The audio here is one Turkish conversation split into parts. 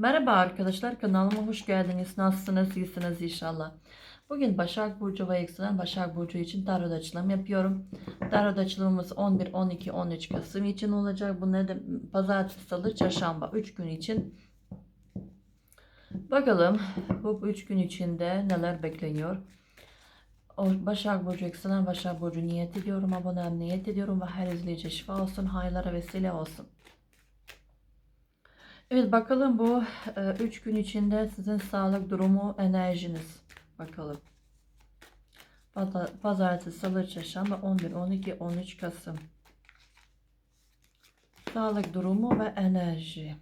Merhaba arkadaşlar kanalıma hoş geldiniz. Nasılsınız? İyisiniz inşallah. Bugün Başak Burcu ve yükselen Başak Burcu için tarot açılım yapıyorum. Tarot açılımımız 11, 12, 13 Kasım için olacak. Bu ne de pazartesi, salı, çarşamba 3 gün için. Bakalım bu 3 gün içinde neler bekleniyor. Başak Burcu, yükselen Başak Burcu niyet ediyorum. Abonem niyet ediyorum ve her izleyici şifa olsun, hayırlara vesile olsun. Evet bakalım bu 3 gün içinde sizin sağlık durumu, enerjiniz. Bakalım. Pazar- Pazartesi, Salı, Çarşamba 11, 12, 13 Kasım. Sağlık durumu ve enerji.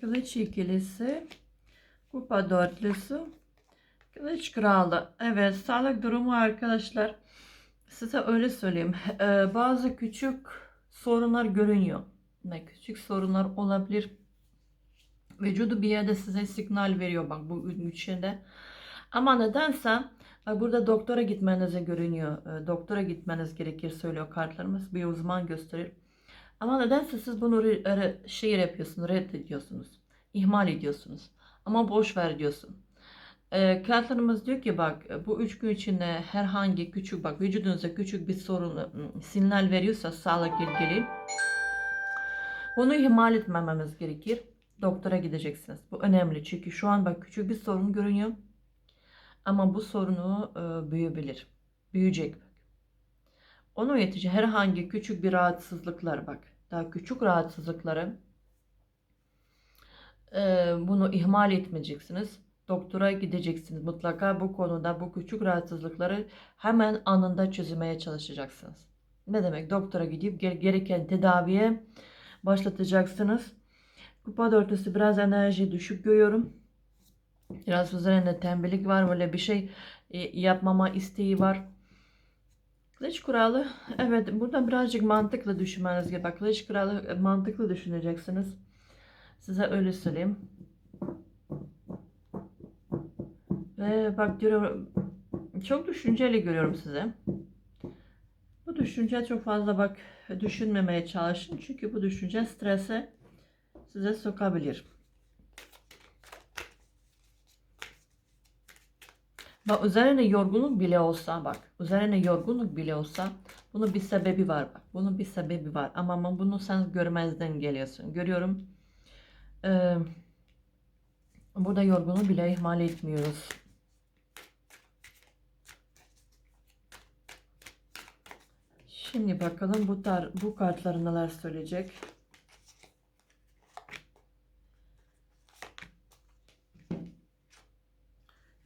Kılıç ikilisi, kupa dörtlüsü, Kılıç kralı. Evet, sağlık durumu arkadaşlar. Size öyle söyleyeyim. Ee, bazı küçük sorunlar görünüyor. Ne küçük sorunlar olabilir. Vücudu bir yerde size signal veriyor bak bu içinde. Ama nedense bak burada doktora gitmenize görünüyor. Ee, Doktora gitmeniz gerekir söylüyor kartlarımız. Bir uzman gösterir. Ama nedense siz bunu re- re- şey yapıyorsunuz, reddediyorsunuz. ihmal ediyorsunuz. Ama boş ver diyorsun. E, kartlarımız diyor ki bak bu üç gün içinde herhangi küçük bak vücudunuza küçük bir sorun ım, sinyal veriyorsa sağlık ilgili bunu ihmal etmememiz gerekir. Doktora gideceksiniz. Bu önemli çünkü şu an bak küçük bir sorun görünüyor. Ama bu sorunu e, büyüyebilir. Büyüyecek bak. Onun yetici herhangi küçük bir rahatsızlıklar bak. Daha küçük rahatsızlıkları e, bunu ihmal etmeyeceksiniz doktora gideceksiniz. Mutlaka bu konuda bu küçük rahatsızlıkları hemen anında çözmeye çalışacaksınız. Ne demek? Doktora gidip ge- gereken tedaviye başlatacaksınız. Kupa dörtlüsü biraz enerji düşük görüyorum. Biraz üzerinde tembellik var. Böyle bir şey e, yapmama isteği var. Kılıç kuralı. Evet burada birazcık mantıklı düşünmeniz gerekiyor. Kılıç kralı e, mantıklı düşüneceksiniz. Size öyle söyleyeyim. Ve bak diyorum çok düşünceli görüyorum size. Bu düşünce çok fazla bak düşünmemeye çalışın. Çünkü bu düşünce strese size sokabilir. Bak üzerine yorgunluk bile olsa bak üzerine yorgunluk bile olsa bunun bir sebebi var bak. Bunun bir sebebi var ama, ama bunu sen görmezden geliyorsun. Görüyorum. Ee, burada yorgunluğu bile ihmal etmiyoruz. Şimdi bakalım bu tar bu kartlar neler söyleyecek.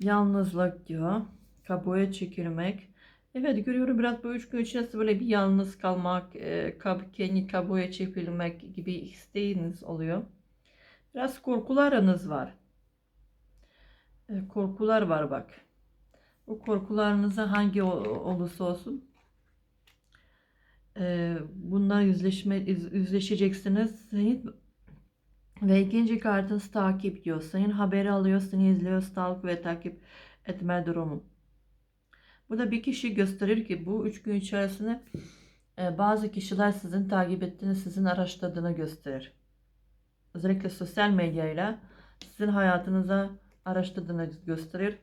Yalnızlık diyor. Kabuğa çekilmek. Evet görüyorum biraz bu üç gün içerisinde böyle bir yalnız kalmak, e, kab kendi kabuğa çekilmek gibi isteğiniz oluyor. Biraz korkularınız var. E, korkular var bak. Bu korkularınıza hangi ol- olursa olsun e, bunlar yüzleşme yüz- yüzleşeceksiniz. Senin ve ikinci kartınız takip diyor. Senin haberi alıyor, seni izliyor, stalk ve takip etme durumu. Bu da bir kişi gösterir ki bu üç gün içerisinde e, bazı kişiler sizin takip ettiğini, sizin araştırdığını gösterir. Özellikle sosyal medyayla sizin hayatınıza araştırdığını gösterir.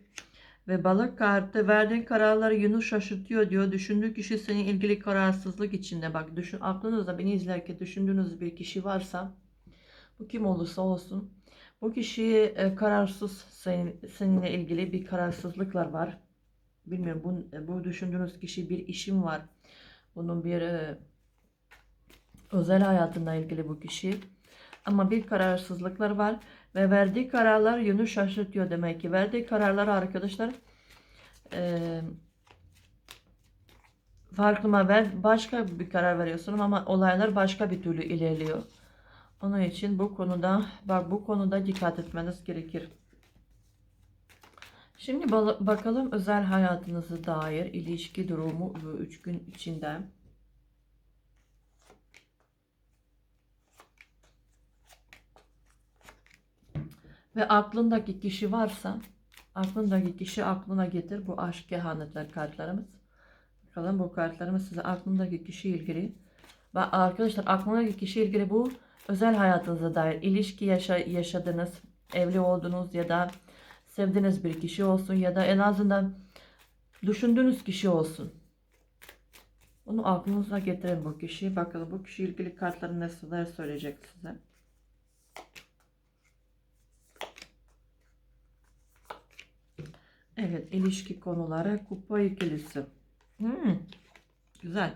Ve balık kartı verdiğin kararları yönü şaşırtıyor diyor. Düşündüğü kişi senin ilgili kararsızlık içinde. Bak düşün, aklınızda beni izlerken düşündüğünüz bir kişi varsa bu kim olursa olsun bu kişi e, kararsız senin, seninle ilgili bir kararsızlıklar var. Bilmiyorum bu, bu düşündüğünüz kişi bir işim var. Bunun bir e, özel hayatında ilgili bu kişi. Ama bir kararsızlıklar var ve verdiği kararlar yönü şaşırtıyor demek ki. Verdiği kararlar arkadaşlar e, farklıma ver başka bir karar veriyorsun ama olaylar başka bir türlü ilerliyor. Onun için bu konuda bak bu konuda dikkat etmeniz gerekir. Şimdi bakalım özel hayatınıza dair ilişki durumu bu 3 gün içinde. Ve aklındaki kişi varsa aklındaki kişi aklına getir. Bu aşk kehanetler kartlarımız. Bakalım bu kartlarımız size aklındaki kişi ilgili. Bak arkadaşlar aklındaki kişi ilgili bu özel hayatınıza dair ilişki yaşa yaşadınız, evli oldunuz ya da sevdiğiniz bir kişi olsun ya da en azından düşündüğünüz kişi olsun. Onu aklınıza getirin bu kişiyi. Bakalım bu kişi ilgili kartların neler söyleyecek size. Evet, ilişki konuları, kupa ikilisi. Hmm, güzel.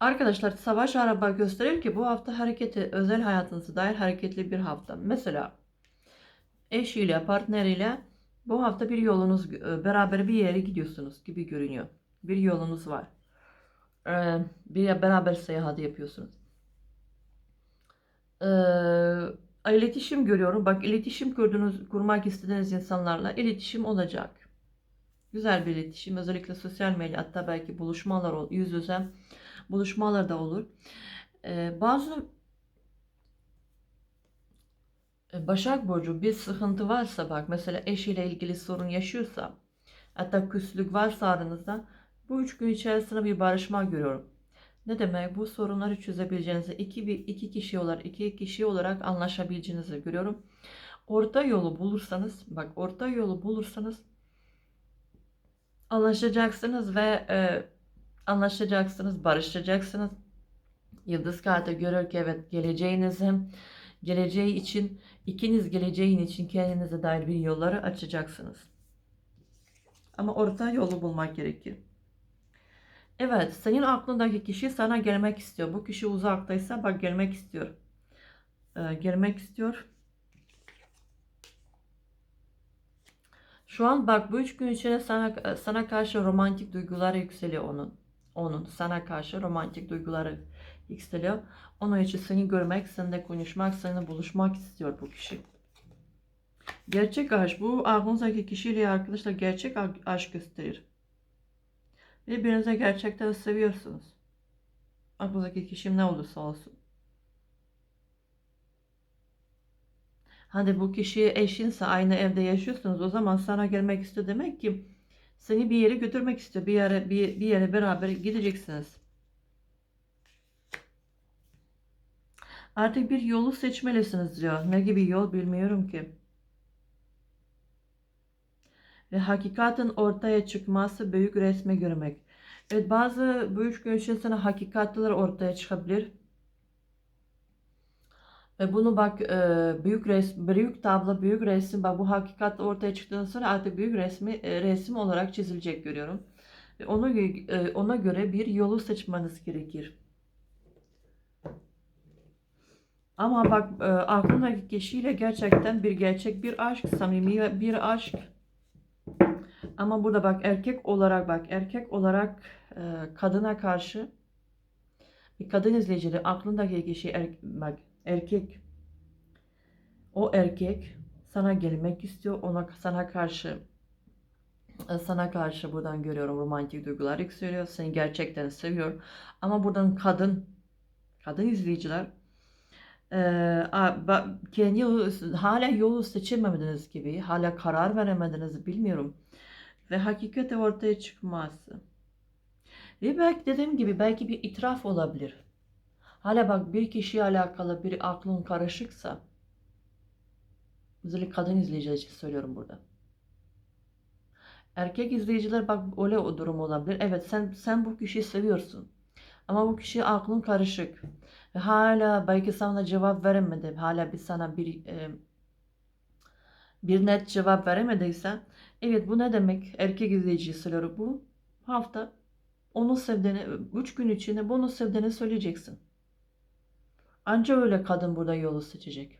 Arkadaşlar savaş araba gösterir ki bu hafta hareketi özel hayatınıza dair hareketli bir hafta. Mesela eşiyle, partneriyle bu hafta bir yolunuz e, beraber bir yere gidiyorsunuz gibi görünüyor. Bir yolunuz var. Ee, bir beraber seyahat yapıyorsunuz. Ee, iletişim görüyorum. Bak iletişim kurduğunuz, kurmak istediğiniz insanlarla iletişim olacak. Güzel bir iletişim. Özellikle sosyal medya hatta belki buluşmalar yüz yüze buluşmalar da olur. Ee, bazı e, Başak Burcu bir sıkıntı varsa bak mesela eşiyle ilgili sorun yaşıyorsa hatta küslük varsa aranızda bu üç gün içerisinde bir barışma görüyorum. Ne demek? Bu sorunları çözebileceğinizi, iki, bir, iki kişi olarak, iki kişi olarak anlaşabileceğinizi görüyorum. Orta yolu bulursanız, bak orta yolu bulursanız anlaşacaksınız ve e, anlaşacaksınız, barışacaksınız. Yıldız kartı görür ki evet geleceğinizin, geleceği için, ikiniz geleceğin için kendinize dair bir yolları açacaksınız. Ama orta yolu bulmak gerekir. Evet, senin aklındaki kişi sana gelmek istiyor. Bu kişi uzaktaysa bak gelmek istiyor. Ee, gelmek istiyor. Şu an bak bu üç gün içinde sana sana karşı romantik duygular yükseliyor onun. Onun sana karşı romantik duyguları yükseliyor. Onun için seni görmek, seninle konuşmak, seninle buluşmak istiyor bu kişi. Gerçek aşk. Bu aklınızdaki kişiyle arkadaşlar gerçek aşk gösterir. Birbirinize gerçekten seviyorsunuz. Aklınızdaki kişi ne olursa olsun. Hadi bu kişi eşinse aynı evde yaşıyorsunuz o zaman sana gelmek istiyor demek ki seni bir yere götürmek istiyor. Bir yere bir, bir yere beraber gideceksiniz. Artık bir yolu seçmelisiniz diyor. Ne gibi yol bilmiyorum ki. Ve hakikatin ortaya çıkması büyük resme görmek. Evet bazı büyük görüşlerinde hakikatler ortaya çıkabilir. Ve bunu bak e, büyük resim, büyük tablo, büyük resim bak bu hakikat ortaya çıktıktan sonra artık büyük resmi e, resim olarak çizilecek görüyorum. Ve ona e, ona göre bir yolu seçmeniz gerekir. Ama bak aklındaki kişiyle gerçekten bir gerçek bir aşk, samimi bir aşk. Ama burada bak erkek olarak bak erkek olarak e, kadına karşı bir kadın izleyicide aklındaki kişi er, bak erkek. O erkek sana gelmek istiyor ona sana karşı e, sana karşı buradan görüyorum romantik duygular yükseliyor seni gerçekten seviyor. Ama buradan kadın kadın izleyiciler e, kendi yolu, hala yolu seçemediniz gibi hala karar veremediniz bilmiyorum ve hakikati ortaya çıkması ve belki dediğim gibi belki bir itiraf olabilir Hala bak bir kişiye alakalı bir aklın karışıksa özellikle kadın izleyiciler için söylüyorum burada. Erkek izleyiciler bak öyle o durum olabilir. Evet sen sen bu kişiyi seviyorsun. Ama bu kişi aklın karışık. Ve hala belki sana cevap veremedi. Hala bir sana bir e, bir net cevap veremediysen evet bu ne demek? Erkek izleyici söylüyorum. Bu hafta onu sevdiğini, üç gün içinde bunu sevdiğini söyleyeceksin. Anca öyle kadın burada yolu seçecek.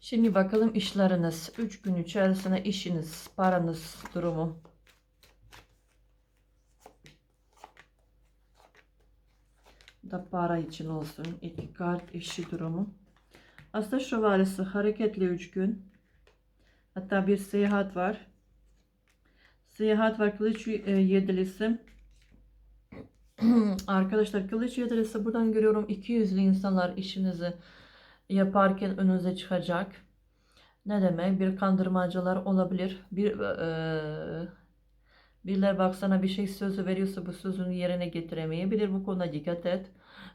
Şimdi bakalım işleriniz. 3 gün içerisinde işiniz, paranız durumu. Da para için olsun. İki kart işi durumu. Aslında şövalyesi hareketli 3 gün. Hatta bir seyahat var. Seyahat var. Kılıç e, yedilisi. Arkadaşlar kılıç yedilisi buradan görüyorum. 200'lü insanlar işinizi yaparken önünüze çıkacak. Ne demek? Bir kandırmacılar olabilir. Bir eee birileri bak sana bir şey sözü veriyorsa bu sözünü yerine getiremeyebilir. Bu konuda dikkat et.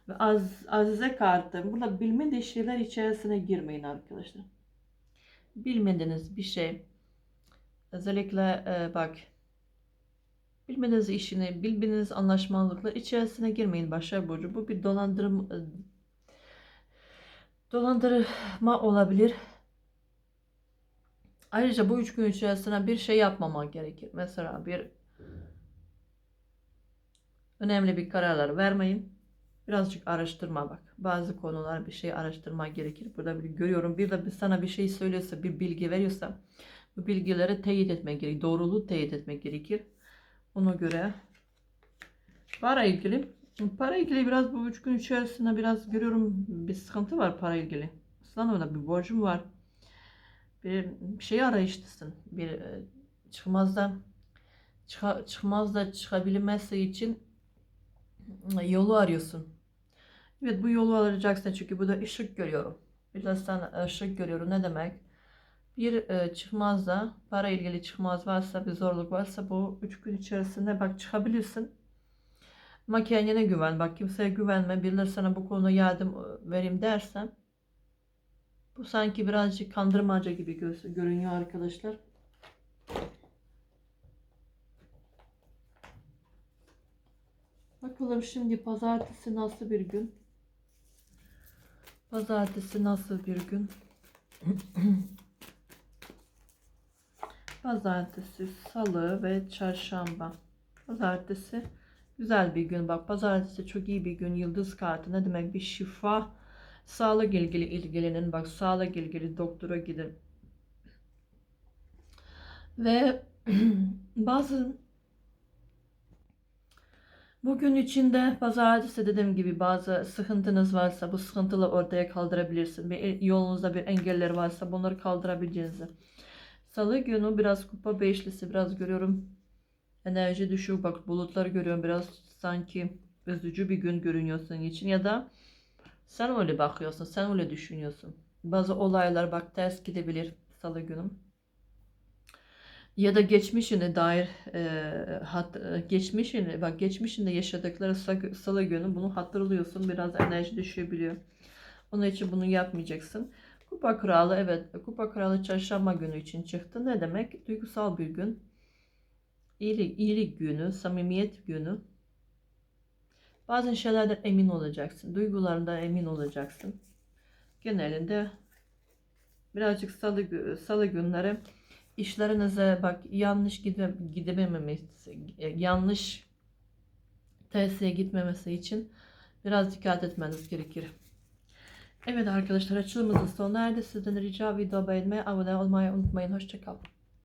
Ve az, azize kartı. Burada bilmediği şeyler içerisine girmeyin arkadaşlar. Bilmediğiniz bir şey. Özellikle eee, bak bilmediğiniz işini, bilmediğiniz anlaşmazlıklar içerisine girmeyin Başar Burcu. Bu bir dolandırma dolandırma olabilir. Ayrıca bu üç gün içerisinde bir şey yapmamak gerekir. Mesela bir önemli bir kararlar vermeyin. Birazcık araştırma bak. Bazı konular bir şey araştırma gerekir. Burada bir görüyorum. Bir de sana bir şey söylüyorsa, bir bilgi veriyorsa bu bilgileri teyit etmek gerekir. Doğruluğu teyit etmek gerekir. Ona göre para ilgili para ilgili biraz bu üç gün içerisinde biraz görüyorum bir sıkıntı var para ilgili. Öyle bir borcum var bir şey arayışlısın. Bir e, çıkmazda çıka, çıkmazda çıkabilmesi için yolu arıyorsun. Evet bu yolu arayacaksın çünkü bu da ışık görüyorum. Birazdan ışık görüyorum. Ne demek? Bir e, çıkmazda para ilgili çıkmaz varsa bir zorluk varsa bu üç gün içerisinde bak çıkabilirsin. Ama kendine güven. Bak kimseye güvenme. Birileri sana bu konuda yardım e, vereyim dersen bu sanki birazcık kandırmaca gibi gö- görünüyor arkadaşlar. Bakalım şimdi pazartesi nasıl bir gün? Pazartesi nasıl bir gün? Pazartesi, salı ve çarşamba. Pazartesi güzel bir gün. Bak pazartesi çok iyi bir gün. Yıldız kartı ne demek? Bir şifa Sağlık ilgili ilgilenin. Bak sağlık ilgili doktora gidin. Ve bazı bugün içinde pazartesi dediğim gibi bazı sıkıntınız varsa bu sıkıntıları ortaya kaldırabilirsin. Bir yolunuzda bir engeller varsa bunları kaldırabileceğinizi. Salı günü biraz kupa beşlisi biraz görüyorum. Enerji düşüyor. Bak bulutları görüyorum. Biraz sanki üzücü bir gün görünüyor senin için. Ya da sen öyle bakıyorsun, sen öyle düşünüyorsun. Bazı olaylar bak ters gidebilir salı günü. Ya da geçmişine dair e, hat, e, geçmişini bak geçmişinde yaşadıkları salı, günü bunu hatırlıyorsun. Biraz enerji düşebiliyor. Onun için bunu yapmayacaksın. Kupa kralı evet kupa kralı çarşamba günü için çıktı. Ne demek? Duygusal bir gün. İyilik, iyilik günü, samimiyet günü. Bazı şeylerden emin olacaksın. Duygularından emin olacaksın. Genelinde birazcık salı, salı günleri işlerinize bak yanlış gide, gidememesi, yanlış tersiye gitmemesi için biraz dikkat etmeniz gerekir. Evet arkadaşlar açılımımızın sona erdi. Sizden rica video beğenmeyi, abone olmayı unutmayın. Hoşçakalın.